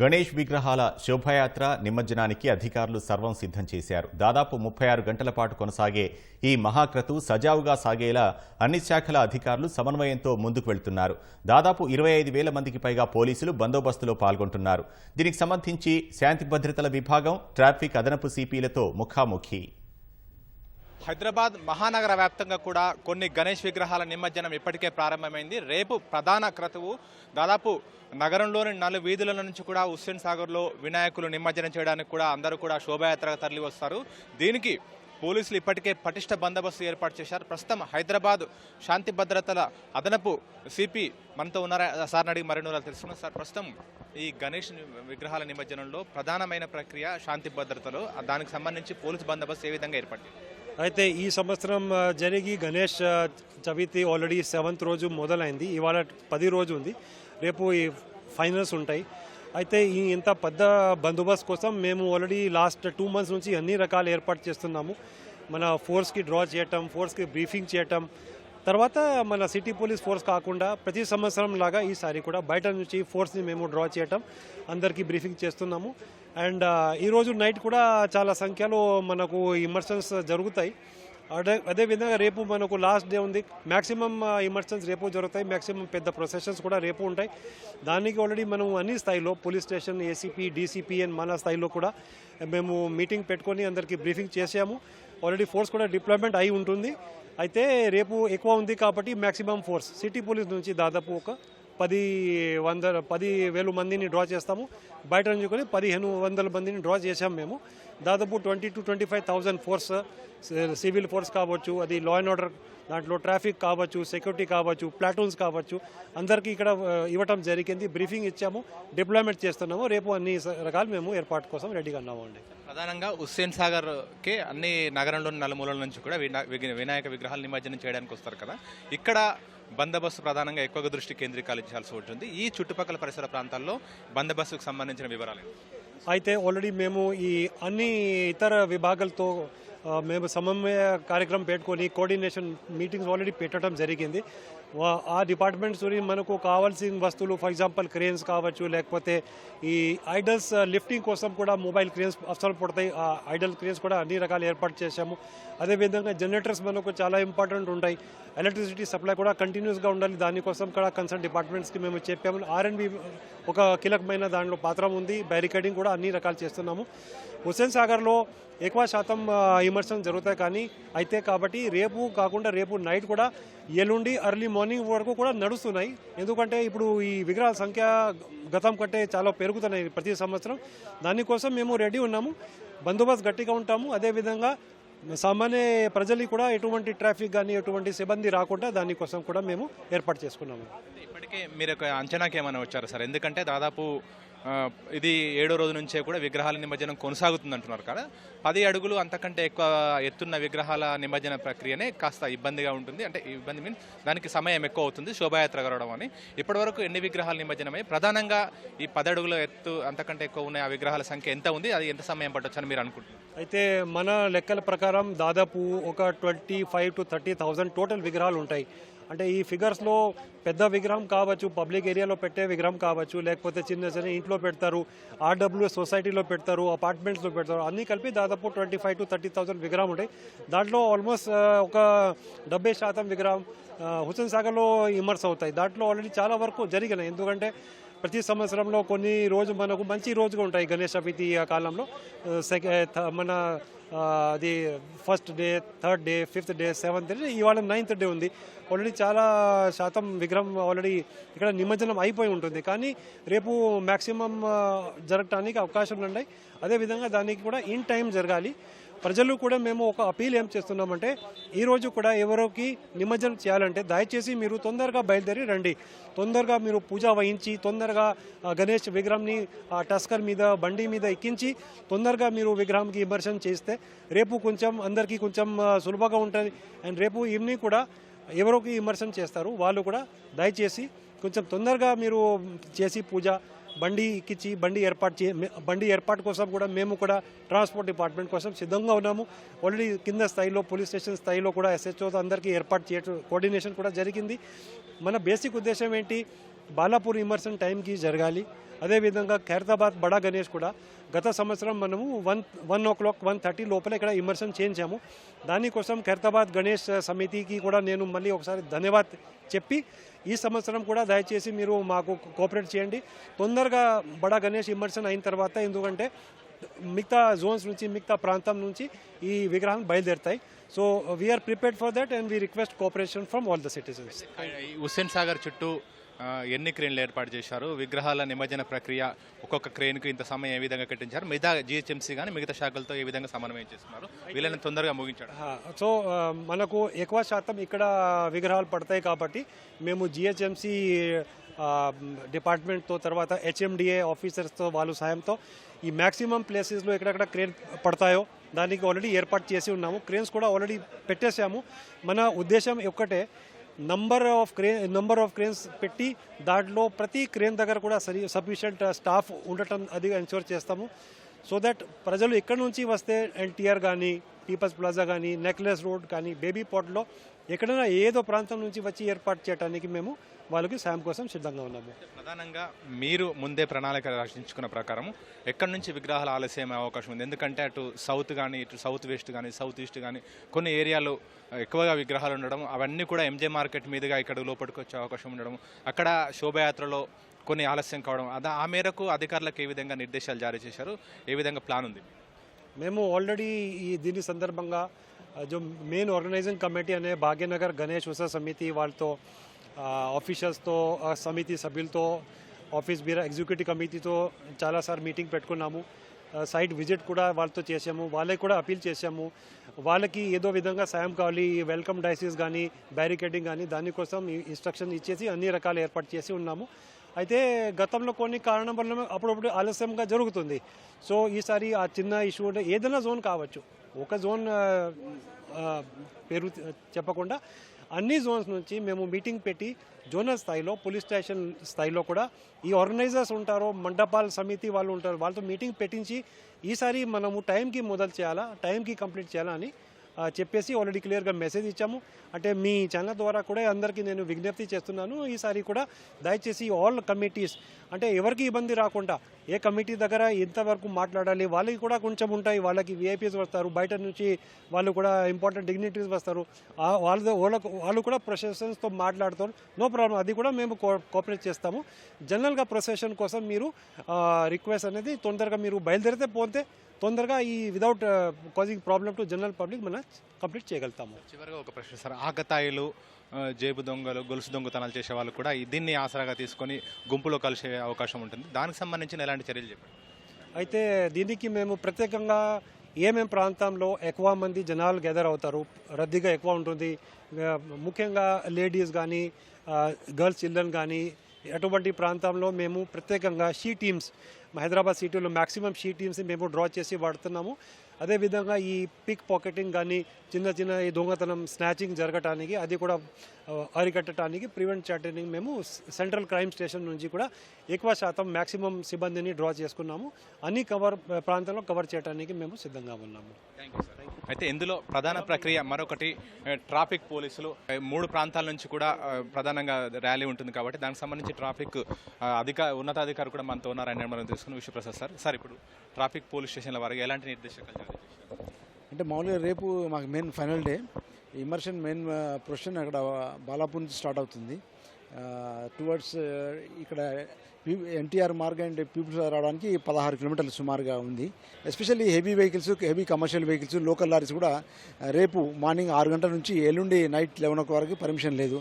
గణేష్ విగ్రహాల శోభాయాత్ర నిమజ్జనానికి అధికారులు సర్వం సిద్ధం చేశారు. దాదాపు ముప్పై ఆరు గంటల పాటు కొనసాగే ఈ మహాక్రతు సజావుగా సాగేలా అన్ని శాఖల అధికారులు సమన్వయంతో ముందుకు వెళ్తున్నారు. దాదాపు ఇరవై ఐదు వేల మందికి పైగా పోలీసులు బందోబస్తులో పాల్గొంటున్నారు. దీనికి సంబంధించి శాంతి భద్రతల విభాగం ట్రాఫిక్ అదనపు సిపిలతో ముఖాముఖి. హైదరాబాద్ మహానగర వ్యాప్తంగా కూడా కొన్ని గణేష్ విగ్రహాల నిమజ్జనం ఇప్పటికే ప్రారంభమైంది. రేపు ప్రధాన క్రతువు దాదాపు నగరంలోని నలు వీధుల నుంచి కూడా హుస్సేన్ సాగర్లో వినాయకులు నిమజ్జనం చేయడానికి కూడా అందరూ కూడా శోభాయాత్రగా తరలి వస్తారు దీనికి పోలీసులు ఇప్పటికే పటిష్ట బందోబస్తు ఏర్పాటు చేశారు. ప్రస్తుతం హైదరాబాద్ శాంతి భద్రతల అదనపు సిపి మనతో ఉన్నారా? సార్ అడిగి మరిన్ని వివరాలు తెలుసుకున్నాం సార్ ప్రస్తుతం ఈ గణేష్ విగ్రహాల నిమజ్జనంలో ప్రధానమైన ప్రక్రియ శాంతి భద్రతలో. దానికి సంబంధించి పోలీసు బందోబస్తు ఏ విధంగా ఏర్పడింది? అయితే ఈ సంవత్సరం జరిగి గణేష్ చవితి ఆల్రెడీ సెవెంత్ రోజు మొదలైంది. ఇవాళ పది రోజు ఉంది. రేపు ఈ ఫైనల్స్ ఉంటాయి. అయితే ఈ ఇంత పెద్ద బందోబస్తు కోసం మేము ఆల్రెడీ లాస్ట్ టూ మంత్స్ నుంచి అన్ని రకాల ఏర్పాటు చేస్తున్నాము. మన ఫోర్స్కి డ్రా చేయటం ఫోర్స్కి బ్రీఫింగ్ చేయటం తర్వాత మన సిటీ పోలీస్ ఫోర్స్ కాకుండా ప్రతి సంవత్సరం లాగా ఈసారి కూడా బయట నుంచి ఫోర్స్ని మేము డ్రా చేయటం అందరికీ బ్రీఫింగ్ చేస్తున్నాము. అండ్ ఈరోజు నైట్ కూడా చాలా సంఖ్యలో మనకు ఇమర్షన్స్ జరుగుతాయి. అదే అదేవిధంగా రేపు మనకు లాస్ట్ డే ఉంది. మ్యాక్సిమం ఇమర్షన్స్ రేపు జరుగుతాయి. మ్యాక్సిమం పెద్ద ప్రొసెషన్స్ కూడా రేపు ఉంటాయి. దానికి ఆల్రెడీ మనం అన్ని స్థాయిలో police station ACP DCP and మన స్థాయిలో కూడా మేము మీటింగ్ పెట్టుకొని అందరికీ బ్రీఫింగ్ చేసాము ఆల్రెడీ ఫోర్స్ కూడా డిప్లాయ్మెంట్ అయి ఉంటుంది. అయితే రేపు ఎక్కువ ఉంది కాబట్టి మ్యాక్సిమం ఫోర్స్ సిటీ పోలీస్ నుంచి దాదాపు ఒక పది వంద పది వేలు మందిని డ్రా చేస్తాము. బయట నుంచి కొని పదిహేను వందల మందిని డ్రా చేసాము మేము. దాదాపు twenty two twenty five thousand forces civil force కావచ్చు అది లా అండ్ ఆర్డర్ దాంట్లో ట్రాఫిక్ కావచ్చు సెక్యూరిటీ కావచ్చు ప్లాటూన్స్ కావచ్చు అందరికీ ఇక్కడ ఇవ్వటం జరిగింది. బ్రీఫింగ్ ఇచ్చాము డిప్లాయ్మెంట్ చేస్తున్నాము. రేపు అన్ని రకాలు మేము ఏర్పాటు కోసం రెడీగా ఉన్నాము అండి. ప్రధానంగా హుస్సేన్ సాగర్కి అన్ని నగరంలోని నలుమూలల నుంచి కూడా వినాయక విగ్రహాలు నిమజ్జనం చేయడానికి వస్తారు కదా. ఇక్కడ బందోబస్తు ప్రధానంగా ఎక్కువగా దృష్టి కేంద్రీకరించాల్సి ఉంటుంది. ఈ చుట్టుపక్కల పరిసర ప్రాంతాల్లో బందోబస్తుకు సంబంధించిన వివరాలు అయితే ఆల్రెడీ మేము ఈ అన్ని ఇతర విభాగాలతో మేము సమన్వయ కార్యక్రమం పెట్టుకొని కోఆర్డినేషన్ మీటింగ్స్ ఆల్రెడీ పెట్టడం జరిగింది. ఆ డిపార్ట్మెంట్స్ మనకు కావాల్సిన వస్తువులు ఫర్ ఎగ్జాంపుల్ క్రేన్స్ కావచ్చు లేకపోతే ఈ ఐడల్స్ లిఫ్టింగ్ కోసం కూడా మొబైల్ క్రేన్స్ అవసరం పడతాయి. ఆ ఐడల్ క్రేన్స్ కూడా అన్ని రకాలు ఏర్పాటు చేశాము. అదేవిధంగా జనరేటర్స్ మనకు చాలా ఇంపార్టెంట్ ఉంటాయి. ఎలక్ట్రిసిటీ సప్లై కూడా కంటిన్యూస్గా ఉండాలి. దానికోసం కూడా కన్సర్న్ డిపార్ట్మెంట్స్కి మేము చెప్పాము. ఆర్ఎన్బి ఒక కీలకమైన దానిలో పాత్ర ఉంది. బ్యారికేడింగ్ కూడా అన్ని రకాలు చేస్తున్నాము. హుస్సేన్ సాగర్లో ఎక్కువ శాతం ఇమర్షన్ జరుగుతాయి కానీ అయితే కాబట్టి రేపు కాకుండా రేపు నైట్ కూడా ఎల్లుండి అర్లీ మార్నింగ్ వరకు కూడా నడుస్తున్నాయి. ఎందుకంటే ఇప్పుడు ఈ విగ్రహాల సంఖ్య గతం కంటే చాలా పెరుగుతున్నాయి ప్రతి సంవత్సరం. దానికోసం మేము రెడీ ఉన్నాము. బందోబస్తు గట్టిగా ఉంటాము. అదేవిధంగా సామాన్య ప్రజలకి కూడా ఎటువంటి ట్రాఫిక్ కానీ ఎటువంటి సిబ్బంది రాకుండా దానికోసం కూడా మేము ఏర్పాటు చేసుకున్నాము. ఇప్పటికే మీరు ఒక అంచనాకి ఏమైనా వచ్చారు సార్? ఎందుకంటే దాదాపు ఇది ఏడో రోజు నుంచే కూడా విగ్రహాల నిమజ్జనం కొనసాగుతుంది అంటున్నారు కదా. పది అడుగులు అంతకంటే ఎక్కువ ఎత్తున్న విగ్రహాల నిమజ్జన ప్రక్రియనే కాస్త ఇబ్బందిగా ఉంటుంది. అంటే ఇబ్బంది మీన్ దానికి సమయం ఎక్కువ అవుతుంది శోభాయాత్ర గడవడం అని. ఇప్పటివరకు ఎన్ని విగ్రహాలు నిమజ్జనమై ప్రధానంగా ఈ పది అడుగుల ఎత్తు అంతకంటే ఎక్కువ ఉన్న ఆ విగ్రహాల సంఖ్య ఎంత ఉంది? అది ఎంత సమయం పట్టొచ్చు అని మీరు అనుకుంటున్నారు? అయితే మన లెక్కల ప్రకారం దాదాపు ఒక twenty five to thirty thousand total విగ్రహాలు ఉంటాయి. అంటే ఈ ఫిగర్స్లో పెద్ద విగ్రహం కావచ్చు పబ్లిక్ ఏరియాలో పెట్టే విగ్రహం కావచ్చు లేకపోతే చిన్న చిన్న ఇంట్లో పెడతారు ఆర్డబ్ల్యూ సొసైటీలో పెడతారు అపార్ట్మెంట్స్లో పెడతారు అన్నీ కలిపి దాదాపు twenty five to thirty thousand విగ్రహం ఉంటాయి. దాంట్లో ఆల్మోస్ట్ ఒక డెబ్బై శాతం విగ్రహం హుసేన్ సాగర్లో ఇమర్స్ అవుతాయి. దాంట్లో ఆల్రెడీ చాలా వరకు జరిగినాయి. ఎందుకంటే ప్రతి సంవత్సరంలో కొన్ని రోజు మనకు మంచి రోజుగా ఉంటాయి గణేష్ చవితి ఆ కాలంలో. సెక- మన అది first day third day fifth day seventh day ఇవాళ నైన్త్ డే ఉంది. ఆల్రెడీ చాలా శాతం విగ్రహం ఆల్రెడీ ఇక్కడ నిమజ్జనం అయిపోయి ఉంటుంది. కానీ రేపు మ్యాక్సిమం జరగటానికి అవకాశాలు ఉన్నాయి. అదేవిధంగా దానికి కూడా ఇన్ టైం జరగాలి. ప్రజలు కూడా మేము ఒక అపీల్ ఏం చేస్తున్నామంటే ఈరోజు కూడా ఎవరికి నిమజ్జనం చేయాలంటే దయచేసి మీరు తొందరగా బయలుదేరి రండి. తొందరగా మీరు పూజ వహించి తొందరగా గణేష్ విగ్రహంని టస్కర్ మీద బండి మీద ఎక్కించి తొందరగా మీరు విగ్రహంకి ఇమర్షన్ చేస్తే రేపు కొంచెం అందరికీ కొంచెం సులభంగా ఉంటుంది. అండ్ రేపు ఈవినింగ్ కూడా ఎవరికి ఇమర్షన్ చేస్తారు వాళ్ళు కూడా దయచేసి కొంచెం తొందరగా మీరు చేసి పూజ బండి ఎక్కించి బండి ఏర్పాటు చే బండి ఏర్పాటు కోసం కూడా మేము కూడా ట్రాన్స్పోర్ట్ డిపార్ట్మెంట్ కోసం సిద్ధంగా ఉన్నాము. ఆల్రెడీ కింద స్థాయిలో పోలీస్ స్టేషన్ స్థాయిలో కూడా ఎస్హెచ్ఓ అందరికీ ఏర్పాటు చేయడం కోఆర్డినేషన్ కూడా జరిగింది. మన బేసిక్ ఉద్దేశం ఏంటి? బాలాపూర్ ఇమర్షన్ టైంకి జరగాలి. అదేవిధంగా ఖైరతాబాద్ బడా గణేష్ కూడా గత సంవత్సరం మనము one one o'clock one thirty లోపల ఇక్కడ ఇమర్షన్ చేయించాము. దానికోసం ఖైరతాబాద్ గణేష్ సమితికి కూడా నేను మళ్ళీ ఒకసారి ధన్యవాద్ చెప్పి ఈ సంవత్సరం కూడా దయచేసి మీరు మాకు కోఆపరేట్ చేయండి. తొందరగా బడా గణేష్ ఇమర్షన్ అయిన తర్వాత ఎందుకంటే మిగతా జోన్స్ నుంచి మిగతా ప్రాంతం నుంచి ఈ విగ్రహాలు బయలుదేరుతాయి. So we're prepared for that and we request cooperation from all the citizens ఈ హుస్సేన్ సాగర్ చుట్టూ ఎన్ని క్రేన్లు ఏర్పాటు చేశారు? విగ్రహాల నిమజ్జన ప్రక్రియ ఒక్కొక్క క్రేన్కు ఇంత సమయం ఏ విధంగా కట్టించారు? మిగతా జిహెచ్ఎంసీ కానీ మిగతా శాఖలతో ఏ విధంగా సమన్వయం చేస్తున్నారు? వీళ్ళని తొందరగా ముగించాడు. సో మనకు ఎక్కువ శాతం ఇక్కడ విగ్రహాలు పడతాయి కాబట్టి మేము జిహెచ్ఎంసీ డిపార్ట్మెంట్తో తర్వాత హెచ్ఎండిఏ ఆఫీసర్స్తో వాళ్ళ సాయంతో ఈ మ్యాక్సిమం ప్లేసెస్లో ఎక్కడెక్కడ క్రేన్ పడతాయో దానికి ఆల్రెడీ ఏర్పాటు చేసి ఉన్నాము. క్రేన్స్ కూడా ఆల్రెడీ పెట్టేశాము. మన ఉద్దేశం ఒక్కటే number of crane number of cranes పెట్టి దాంట్లో ప్రతి క్రేన్ దగ్గర కూడా సరి సఫిషియంట్ స్టాఫ్ ఉండటం అది ఎన్షూర్ చేస్తాము. సో దట్ ప్రజలు ఎక్కడి నుంచి వస్తే ఎన్టీఆర్ కానీ పీపల్స్ ప్లాజా కానీ నెక్లెస్ రోడ్ కానీ బేబీ పాట్లో ఎక్కడైనా ఏదో ప్రాంతం నుంచి వచ్చి ఏర్పాటు చేయడానికి మేము వాళ్ళకి సాయం కోసం సిద్ధంగా ఉన్నాము ప్రధానంగా మీరు ముందే ప్రణాళిక రచించుకున్న ప్రకారం ఎక్కడి నుంచి విగ్రహాలు ఆలస్యం అయ్యే అవకాశం ఉంది. ఎందుకంటే అటు సౌత్ కానీ ఇటు సౌత్ వెస్ట్ కానీ సౌత్ ఈస్ట్ కానీ కొన్ని ఏరియాలు ఎక్కువగా విగ్రహాలు ఉండడం అవన్నీ కూడా ఎంజే మార్కెట్ మీదుగా ఇక్కడ లోపలికి వచ్చే అవకాశం ఉండడం అక్కడ శోభయాత్రలో కొన్ని ఆలస్యం కావడం అదా ఆ మేరకు అధికారులకు ఏ విధంగా నిర్దేశాలు జారీ చేశారు? ఏ విధంగా ప్లాన్ ఉంది? మేము ఆల్రెడీ ఈ దీని సందర్భంగా जो మెయిన్ ఆర్గనైజింగ్ కమిటీ అనే భాగ్యనగర్ గణేష్ ఉత్సవ సమితి వాళ్ళతో ఆ, ఆఫీషియల్స్తో సమితి సభ్యులతో ఆఫీస్ బీరా ఎగ్జిక్యూటివ్ కమిటీతో చాలాసార్లు మీటింగ్ పెట్టుకున్నాము సైట్ విజిట్ కూడా వాళ్ళతో చేసాము వాళ్ళకి కూడా అపీల్ చేసాము వాళ్ళకి ఏదో విధంగా సాయం కావాలి వెల్కమ్ డైసీస్ కానీ బ్యారికేడింగ్ కానీ దానికోసం ఈ ఇన్స్ట్రక్షన్ ఇచ్చేసి అన్ని రకాల ఏర్పాటు చేసి ఉన్నాము అయితే గతంలో కొన్ని కారణం వల్ల అప్పుడప్పుడు ఆలస్యంగా జరుగుతుంది సో ఈసారి ఆ చిన్న ఇష్యూ ఏదైనా జోన్ కావచ్చు ఒక జోన్ పేరు చెప్పకుండా అన్ని జోన్స్ నుంచి మేము మీటింగ్ పెట్టి జోనల్ స్థాయిలో పోలీస్ స్టేషన్ స్థాయిలో కూడా ఈ ఆర్గనైజర్స్ ఉంటారో మండపాల సమితి వాళ్ళు ఉంటారు వాళ్ళతో మీటింగ్ పెట్టించి ఈసారి మనము టైంకి మొదలు చేయాలా టైంకి కంప్లీట్ చేయాలా అని చెప్పేసి ఆల్రెడీ క్లియర్గా మెసేజ్ ఇచ్చాము. అంటే మీ ఛానల్ ద్వారా కూడా అందరికీ నేను విజ్ఞప్తి చేస్తున్నాను. ఈసారి కూడా దయచేసి ఆల్ కమిటీస్ అంటే ఎవరికి ఇబ్బంది రాకుండా ఏ కమిటీ దగ్గర ఎంతవరకు మాట్లాడాలి? వాళ్ళకి కూడా కొంచెం ఉంటాయి. వాళ్ళకి విఐపీస్ వస్తారు. బయట నుంచి వాళ్ళు కూడా ఇంపార్టెంట్ డిగ్నిటీస్ వస్తారు. వాళ్ళ వాళ్ళకు వాళ్ళు కూడా ప్రొసెషన్స్తో మాట్లాడుతారు. నో ప్రాబ్లం అది కూడా మేము కో- కోఆపరేట్ చేస్తాము. జనరల్గా ప్రొసెషన్ కోసం మీరు రిక్వెస్ట్ అనేది తొందరగా మీరు బయలుదేరితే పోతే తొందరగా ఈ without causing problem to general public మన కంప్లీట్ చేయగలుగుతాము. చివరిగా ఒక ప్రశ్న సార్. ఆకతాయిలు జేబు దొంగలు గొలుసు దొంగతనాలు చేసే వాళ్ళు కూడా దీన్ని ఆసరాగా తీసుకొని గుంపులో కలిసే అవకాశం ఉంటుంది. దానికి సంబంధించిన ఎలాంటి చర్యలు చెప్పండి. అయితే దీనికి మేము ప్రత్యేకంగా ఏమేం ప్రాంతంలో ఎక్కువ మంది జనాలు గెదర్ అవుతారు? రద్దీగా ఎక్కువ ఉంటుంది. ముఖ్యంగా లేడీస్ కానీ గర్ల్స్ చిల్డ్రన్ కానీ అటువంటి ప్రాంతంలో మేము ప్రత్యేకంగా షీ టీమ్స్ హైదరాబాద్ సిటీలో మ్యాక్సిమం షీ టీమ్స్ మేము డ్రా చేసి వాడుతున్నాము. అదేవిధంగా ఈ పిక్ పాకెటింగ్ కానీ చిన్న చిన్న ఈ దొంగతనం స్నాచింగ్ జరగటానికి అది కూడా అరికట్టడానికి ప్రివెంట్ చేయడానికి మేము సెంట్రల్ క్రైమ్ స్టేషన్ నుంచి కూడా ఎక్కువ శాతం మ్యాక్సిమం సిబ్బందిని డ్రా చేసుకున్నాము. అన్ని కవర్ ప్రాంతంలో కవర్ చేయడానికి మేము సిద్ధంగా ఉన్నాము. అయితే ఇందులో ప్రధాన ప్రక్రియ మరొకటి ట్రాఫిక్ పోలీసులు మూడు ప్రాంతాల నుంచి కూడా ప్రధానంగా ర్యాలీ ఉంటుంది కాబట్టి దానికి సంబంధించి ట్రాఫిక్ అధిక ఉన్నతాధికారి కూడా మనతో ఉన్నారని మనం తెలుసుకున్న. విశ్వప్రసాద్ సార్ సార్ ఇప్పుడు ట్రాఫిక్ పోలీస్ స్టేషన్ల వారికి ఎలాంటి నిర్దేశకాలు అంటే మామూలుగా రేపు మాకు main final day immersion main procession అక్కడ బాలాపూర్ నుంచి స్టార్ట్ అవుతుంది. టువర్డ్స్ ఇక్కడ ఎన్టీఆర్ మార్గం అండ్ పీపుల్స్ రావడానికి పదహారు కిలోమీటర్లు సుమారుగా ఉంది. Especially heavy vehicles heavy commercial vehicles local lorries కూడా రేపు మార్నింగ్ ఆరు గంటల నుంచి ఎల్లుండి నైట్ లెవెన్ ఓ వరకు పర్మిషన్ లేదు.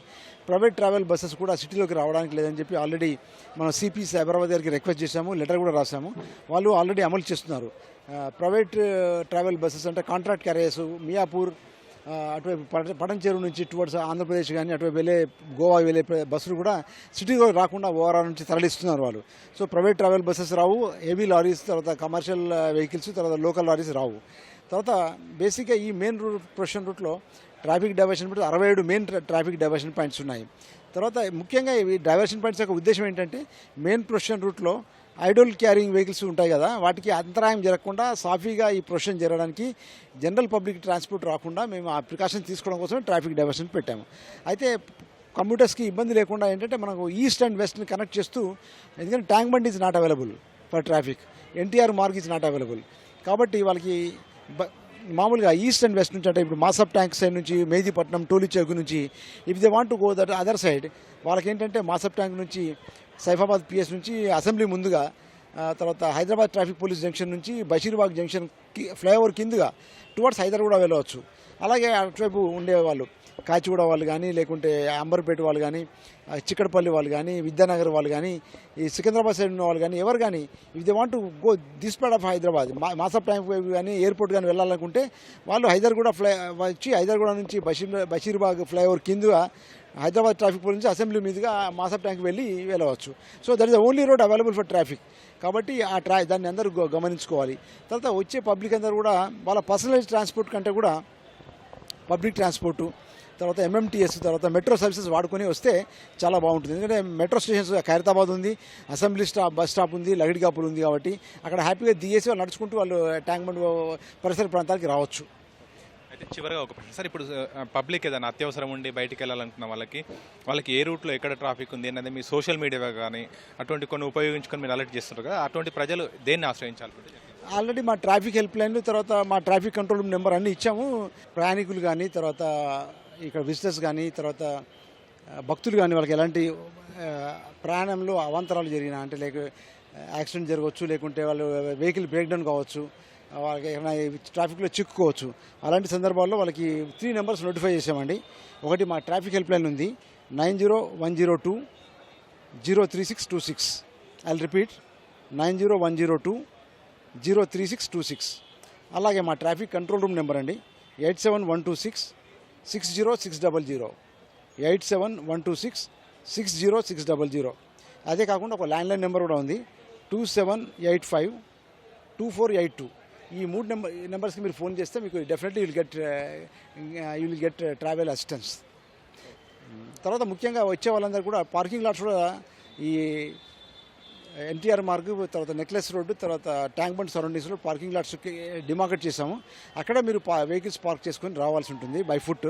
ప్రైవేట్ ట్రావెల్ బస్సెస్ కూడా సిటీలోకి రావడానికి లేదని చెప్పి ఆల్రెడీ మనం సిపి సైబరాబాద్ గారికి రిక్వెస్ట్ చేశాము లెటర్ కూడా రాసాము వాళ్ళు ఆల్రెడీ అమలు చేస్తున్నారు. ప్రైవేట్ ట్రావెల్ బస్సెస్ అంటే కాంట్రాక్ట్ క్యారియర్స్ మియాపూర్ అటువైపు పట- పటంచెరు నుంచి టువర్డ్స్ ఆంధ్రప్రదేశ్ కానీ అటువైపు వెళ్ళే గోవా వెళ్ళే బస్సులు కూడా సిటీలో రాకుండా ఓవరాల్ నుంచి తరలిస్తున్నారు వాళ్ళు. సో ప్రైవేట్ ట్రావెల్ బస్సెస్ రావు హెవీ లారీస్ తర్వాత కమర్షియల్ వెహికల్స్ uh, తర్వాత లోకల్ లారీస్ రావు. తర్వాత బేసిక్గా ఈ మెయిన్ రూట్ ప్రొఫెషన్ రూట్లో ట్రాఫిక్ డైవర్షన్ పాయింట్స్ అరవై ఏడు మెయిన్ ట్రాఫిక్ డైవర్షన్ పాయింట్స్ ఉన్నాయి. తర్వాత ముఖ్యంగా ఇవి డైవర్షన్ పాయింట్స్ యొక్క ఉద్దేశం ఏంటంటే మెయిన్ ప్రొఫెషన్ రూట్లో ఐడోల్ క్యారింగ్ వెహికల్స్ ఉంటాయి కదా వాటికి అంతరాయం జరగకుండా సాఫీగా ఈ ప్రొసెషన్ జరగడానికి జనరల్ పబ్లిక్ ట్రాన్స్పోర్ట్ రాకుండా మేము ఆ ప్రికాషన్ తీసుకోవడం కోసమే ట్రాఫిక్ డైవర్షన్ పెట్టాము. అయితే కంప్యూటర్స్కి ఇబ్బంది లేకుండా ఏంటంటే మనకు ఈస్ట్ అండ్ వెస్ట్ని కనెక్ట్ చేస్తూ ఎందుకంటే tank bund is not available for traffic NTR Marg is not available. కాబట్టి వాళ్ళకి బ- మామూలుగా ఈస్ట్ అండ్ వెస్ట్ నుంచి అంటే ఇప్పుడు మాసప్ ట్యాంక్ సైడ్ నుంచి మేదీపట్నం టోలీ నుంచి if they want to go that other side వాళ్ళకి ఏంటంటే మాసప్ ట్యాంక్ నుంచి సైఫాబాద్ పిఎస్ నుంచి అసెంబ్లీ ముందుగా తర్వాత హైదరాబాద్ ట్రాఫిక్ పోలీస్ జంక్షన్ నుంచి బషీర్బాగ్ జంక్షన్ ఫ్లైఓవర్ కిందుగా టువర్డ్స్ హైదరాబాద్ వెళ్ళవచ్చు. అలాగే అటువైపు ఉండేవాళ్ళు. కాచిగూడ వాళ్ళు కానీ లేకుంటే అంబర్పేట వాళ్ళు కానీ చిక్కడపల్లి వాళ్ళు కానీ విద్యానగర్ వాళ్ళు కానీ ఈ సికింద్రాబాద్ సైడ్ ఉన్న వాళ్ళు కానీ ఎవరు కానీ if they want go this part of Hyderabad మా మాసప్ ట్యాంక్ కానీ ఎయిర్పోర్ట్ కానీ వెళ్ళాలనుకుంటే వాళ్ళు హైదరాబాద్ ఫ్లై వచ్చి హైదరాబాద్ నుంచి బషీర్ బషీర్బాగ్ ఫ్లైఓవర్ కింద హైదరాబాద్ ట్రాఫిక్ పోలీస్ నుంచి అసెంబ్లీ మీదుగా మాసప్ ట్యాంక్ వెళ్ళి వెళ్ళవచ్చు. So that is the only road available for traffic కాబట్టి ఆ ట్రా దాన్ని అందరూ గ- గమనించుకోవాలి. తర్వాత వచ్చే పబ్లిక్ అందరూ కూడా వాళ్ళ పర్సనల్ ట్రాన్స్పోర్ట్ కంటే కూడా పబ్లిక్ ట్రాన్స్పోర్టు తర్వాత ఎంఎంటీఎస్ తర్వాత మెట్రో సర్వీసెస్ వాడుకొని వస్తే చాలా బాగుంటుంది. ఎందుకంటే మెట్రో స్టేషన్స్ ఖైరతాబాద్ ఉంది అసెంబ్లీ స్టాప్ బస్ స్టాప్ ఉంది లగడికాపులు ఉంది కాబట్టి అక్కడ హ్యాపీగా దిగేసి వాళ్ళు నడుచుకుంటూ వాళ్ళు ట్యాంక్ బండ్ పరిసర ప్రాంతాలకి రావచ్చు. అయితే చివరిగా ఒక ప్రశ్న. సార్ ఇప్పుడు పబ్లిక్ ఏదైనా అత్యవసరం ఉండి బయటికి వెళ్ళాలనుకున్న వాళ్ళకి వాళ్ళకి ఏ రూట్లో ఎక్కడ ట్రాఫిక్ ఉంది అనేది మీ సోషల్ మీడియా కానీ అటువంటి కొన్ని ఉపయోగించుకొని మీరు అలర్ట్ చేస్తుంటారు కదా అటువంటి ప్రజలు దేన్ని ఆశ్రయించాలనుకుంటే ఆల్రెడీ మా ట్రాఫిక్ హెల్ప్ లైన్ తర్వాత మా ట్రాఫిక్ కంట్రోల్ నెంబర్ అన్నీ ఇచ్చాము. ప్రయాణికులు కానీ తర్వాత ఇక్కడ విజిటర్స్ కానీ తర్వాత భక్తులు కానీ వాళ్ళకి ఎలాంటి ప్రయాణంలో అవాంతరాలు జరిగినా అంటే లేక యాక్సిడెంట్ జరగవచ్చు లేకుంటే వాళ్ళు వెహికల్ బ్రేక్ డౌన్ కావచ్చు వాళ్ళకి ఏమైనా ట్రాఫిక్లో చిక్కుకోవచ్చు అలాంటి సందర్భాల్లో వాళ్ళకి త్రీ నెంబర్స్ నోటిఫై చేసామండి ఒకటి మా ట్రాఫిక్ హెల్ప్ లైన్ ఉంది. Nine zero one zero two zero three six two six. I repeat. Nine zero one zero two zero three six two six. అలాగే మా ట్రాఫిక్ కంట్రోల్ రూమ్ నెంబర్ అండి. Eight seven one two six six zero six double zero. Eight seven one two six six zero six double zero. అదే కాకుండా ఒక landline number కూడా ఉంది. Two seven eight five two four eight two. ఈ మూడు number నెంబర్స్కి మీరు phone చేస్తే మీకు definitely will get you will get travel assistance తర్వాత ముఖ్యంగా వచ్చే వాళ్ళందరూ కూడా పార్కింగ్ లాట్స్ కూడా ఈ ఎన్టీఆర్ మార్గ్ తర్వాత నెక్లెస్ రోడ్డు తర్వాత ట్యాంక్ బండ్ సరౌండింగ్స్లో పార్కింగ్ లాట్స్ డిమార్కెట్ చేసాము అక్కడ మీరు పా వెహికల్స్ పార్క్ చేసుకొని రావాల్సి ఉంటుంది by foot.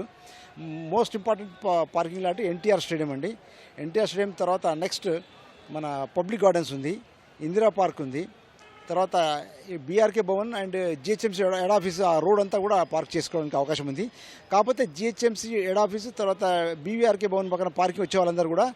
Most important parking lot NTR stadium అండి. ఎన్టీఆర్ స్టేడియం తర్వాత నెక్స్ట్ మన పబ్లిక్ గార్డెన్స్ ఉంది ఇందిరా పార్క్ ఉంది తర్వాత BRK Bhavan and GHMC head office ఆ రోడ్ అంతా కూడా పార్క్ చేసుకోవడానికి అవకాశం ఉంది. కాకపోతే జిహెచ్ఎంసీ హెడ్ ఆఫీస్ తర్వాత బీవీఆర్కే భవన్ పక్కన పార్కింగ్ వచ్చే వాళ్ళందరూ కూడా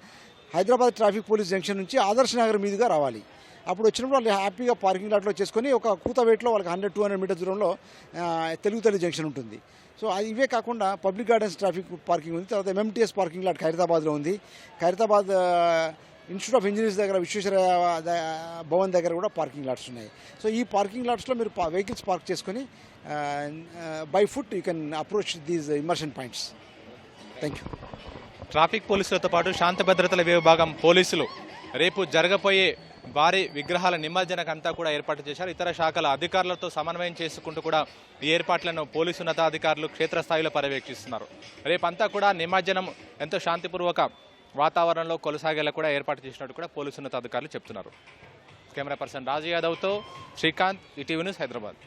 హైదరాబాద్ ట్రాఫిక్ పోలీస్ జంక్షన్ నుంచి ఆదర్శ నగర్ మీదుగా రావాలి. అప్పుడు వచ్చినప్పుడు వాళ్ళు హ్యాపీగా పార్కింగ్ లాట్లో చేసుకొని ఒక కూతవేట్లో వాళ్ళకి హండ్రెడ్ టూ హండ్రెడ్ మీటర్ దూరంలో తెలుగుతల్లి తెలుగు తల్లి జంక్షన్ ఉంటుంది. సో అది ఇవే కాకుండా పబ్లిక్ గార్డెన్స్ ట్రాఫిక్ పార్కింగ్ ఉంది. తర్వాత ఎంఎంటీఎస్ పార్కింగ్ లాట్ ఖైరతాబాద్లో ఉంది. ఖైరతాబాద్ ఇన్స్టిట్యూట్ ఆఫ్ ఇంజనీర్స్ దగ్గర విశ్వేశ్వర భవన్ దగ్గర కూడా పార్కింగ్ లాట్స్ ఉన్నాయి. సో ఈ పార్కింగ్ లాట్స్లో మీరు వెహికల్స్ పార్క్ చేసుకొని by foot you can approach these immersion points. Thank you traffic పోలీసులతో పాటు శాంతి భద్రతల విభాగం పోలీసులు రేపు జరగబోయే భారీ విగ్రహాల నిమజ్జనకంతా కూడా ఏర్పాటు చేశారు. ఇతర శాఖల అధికారులతో సమన్వయం చేసుకుంటూ కూడా ఈ ఏర్పాట్లను పోలీసు ఉన్నతాధికారులు క్షేత్రస్థాయిలో పర్యవేక్షిస్తున్నారు. రేపంతా కూడా నిమజ్జనం ఎంతో శాంతిపూర్వక వాతావరణంలో కొనసాగేలా కూడా ఏర్పాటు చేసినట్టు కూడా పోలీసు ఉన్నతాధికారులు చెప్తున్నారు. కెమెరా పర్సన్ రాజు యాదవ్తో శ్రీకాంత్ ఈటీవీ న్యూస్ హైదరాబాద్.